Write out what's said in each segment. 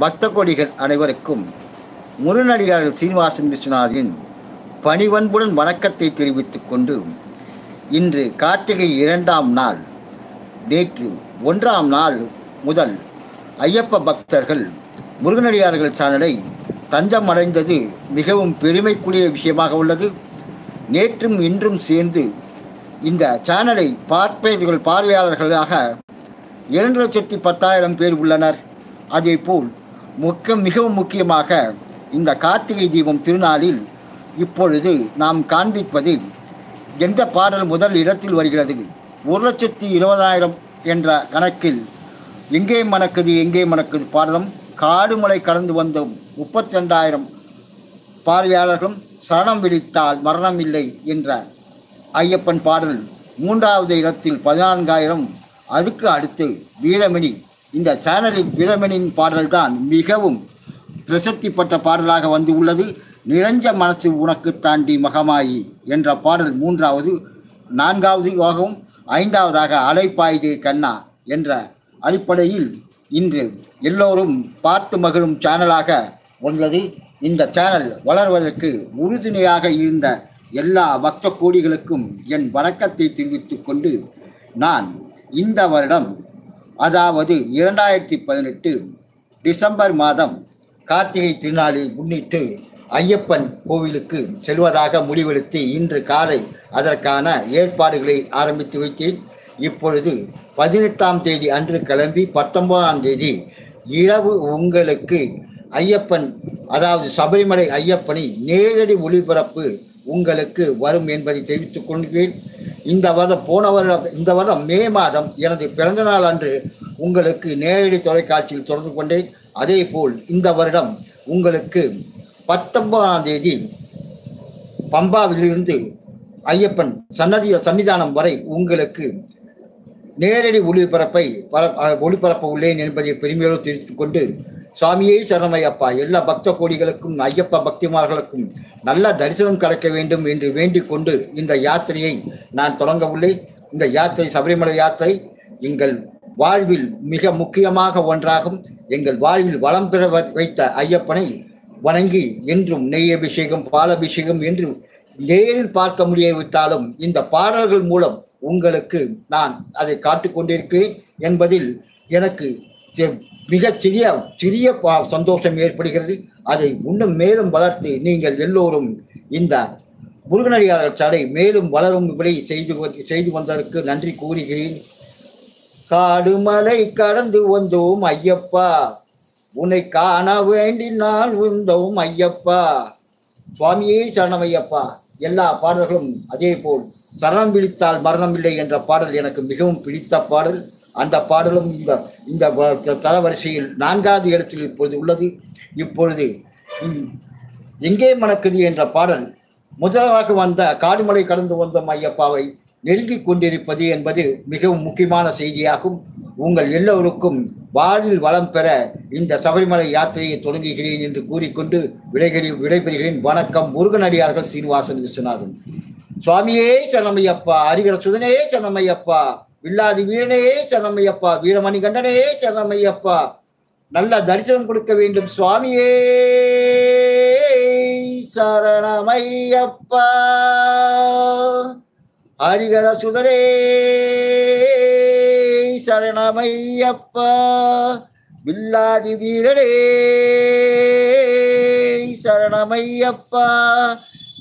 பக்த கொடிகள் அனைவருக்கும் முருநடிகார்கள் சீனிவாசன் விஸ்வநாதின் பணிவன்புடன் வணக்கத்தை தெரிவித்துக் கொண்டு இன்று கார்த்திகை இரண்டாம் நாள் நேற்று ஒன்றாம் நாள் முதல் ஐயப்ப பக்தர்கள் முருகனடியார்கள் சேனலை தஞ்சம் அடைந்தது மிகவும் பெருமைக்குரிய விஷயமாக உள்ளது. நேற்றும் இன்றும் சேர்ந்து இந்த சேனலை பார்ப்பவர்கள் பார்வையாளர்களாக இரண்டு லட்சத்தி பத்தாயிரம் பேர் உள்ளனர். அதேபோல் முக்க மிகவும் முக்கியமாக இந்த கார்த்திகை தீபம் திருநாளில் இப்பொழுது நாம் காண்பிப்பது எந்த பாடல் முதல் இடத்தில் வருகிறது? ஒரு லட்சத்தி இருபதாயிரம் என்ற கணக்கில் எங்கே மணக்குது எங்கே மணக்குது பாடலும்? காடுமலை கடந்து வந்த முப்பத்தி ரெண்டாயிரம் பார்வையாளர்களும் சரணம் விழித்தால் மரணம் இல்லை என்ற ஐயப்பன் பாடல் மூன்றாவது இடத்தில் பதினான்காயிரம் அதுக்கு அடுத்து வீரமணி இந்த சேனரி வீரமணியின் பாடல்தான் மிகவும் பிரசித்தி பெற்ற பாடலாக வந்து உள்ளது. நிறைஞ்ச மனசு உனக்கு தாண்டி மகமாயி என்ற பாடல் மூன்றாவது நான்காவது யோகம் ஐந்தாவதாக அலைப்பாயுதே கண்ணா என்ற அடிப்படையில் இன்று எல்லோரும் பார்த்து மகிழும் சேனலாக உள்ளது. இந்த சேனல் வளர்வதற்கு உறுதுணையாக இருந்த எல்லா பக்த கோடிகளுக்கும் என் வணக்கத்தை தெரிவித்துக் கொண்டு நான் இந்த வருடம் அதாவது இரண்டாயிரத்தி பதினெட்டு டிசம்பர் மாதம் கார்த்திகை திருநாளை முன்னிட்டு ஐயப்பன் கோவிலுக்கு செல்வதாக முடிவெடுத்து இன்று காலை அதற்கான ஏற்பாடுகளை ஆரம்பித்து வைத்தேன். இப்பொழுது பதினெட்டாம் தேதி அன்று கிளம்பி பத்தொன்பதாம் தேதி இரவு உங்களுக்கு ஐயப்பன் அதாவது சபரிமலை ஐயப்பனை நேரடி ஒளிபரப்பு உங்களுக்கு வரும் என்பதை தெரிவித்துக் கொள்கிறேன். இந்த வருடம் போன வருடம் இந்த வருடம் மே மாதம் எனது பிறந்தநாள் அன்று உங்களுக்கு நேரடி தொலைக்காட்சியில் தொடர்பு கொண்டேன். அதே போல் இந்த வருடம் உங்களுக்கு பத்தொன்பதாம் தேதி பம்பாவிலிருந்து ஐயப்பன் சன்னதி சன்னிதானம் வரை உங்களுக்கு நேரடி ஒளிபரப்பை பர ஒளிபரப்ப உள்ளேன் என்பதை பெருமையோடு தெரிவித்துக் கொண்டு சுவாமியே சரணமையப்பா. எல்லா பக்த கோடிகளுக்கும் ஐயப்ப பக்திமார்களுக்கும் நல்ல தரிசனம் கிடைக்க வேண்டும் என்று வேண்டிக் கொண்டு இந்த யாத்திரையை நான் தொடங்க இந்த யாத்திரை சபரிமலை யாத்திரை எங்கள் வாழ்வில் மிக முக்கியமாக ஒன்றாகும். எங்கள் வாழ்வில் வளம் பெற வைத்த ஐயப்பனை வணங்கி என்றும் நெய் அபிஷேகம் பாலபிஷேகம் என்று நேரில் பார்க்க முடியாவிட்டாலும் இந்த பாடல்கள் மூலம் உங்களுக்கு நான் அதை காட்டிக்கொண்டிருக்கிறேன் என்பதில் எனக்கு மிக மிகச் சிறிய சிறிய சந்தோஷம் ஏற்படுகிறது. அதை இன்னும் மேலும் வளர்த்து நீங்கள் எல்லோரும் இந்த முருகனடியார்கள் சாலை மேலும் வளரும் விலை செய்து செய்து வந்ததற்கு நன்றி கூறுகிறேன். காடுமலை கடந்து வந்தோம் ஐயப்பா. உன்னை காண வேண்டினால் வந்தோம் ஐயப்பா. சுவாமியே சரணம் ஐயப்பா. எல்லா பாடல்களும் அதே போல் சரணம் பிடித்தால் மரணம் இல்லை என்ற பாடல் எனக்கு மிகவும் பிடித்த பாடல். அந்த பாடலும் இந்த இந்த தரவரிசையில் நான்காவது இடத்தில் இப்பொழுது உள்ளது. இப்பொழுது ம், எங்கே மணக்குது என்ற பாடல் முதலாக வந்த காடுமலை கடந்து வந்த ஐயப்பாவை நெருங்கிக் கொண்டிருப்பது என்பது மிகவும் முக்கியமான செய்தியாகும். உங்கள் எல்லோருக்கும் வாழ்வில் வளம் பெற இந்த சபரிமலை யாத்திரையை தொடங்குகிறேன் என்று கூறிக்கொண்டு விடைகிறி விடைபெறுகிறேன். வணக்கம். முருகனடியார்கள் சீனிவாசன் விஸ்வநாதன். சுவாமியே சரணமையப்பா. ஹரிகர சுதனே சரணமையப்பா. வில்லாதி வீரனே சரணமையப்பா. வீரமணி கண்டனே சரணமையப்பா. நல்ல தரிசனம் கொடுக்க வேண்டும் சுவாமியே. சரணமையப்பா. ஹரிகர சுதரே சரணமையப்பா. வில்லாதி வீரனே சரணமையப்பா.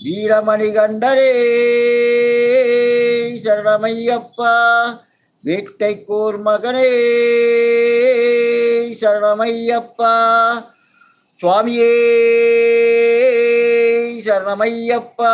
வீரமணி கண்டரே சரணமையப்பா. வேட்டைக்கோர் மகனே சரணமையப்பா. சுவாமியே சரணமையப்பா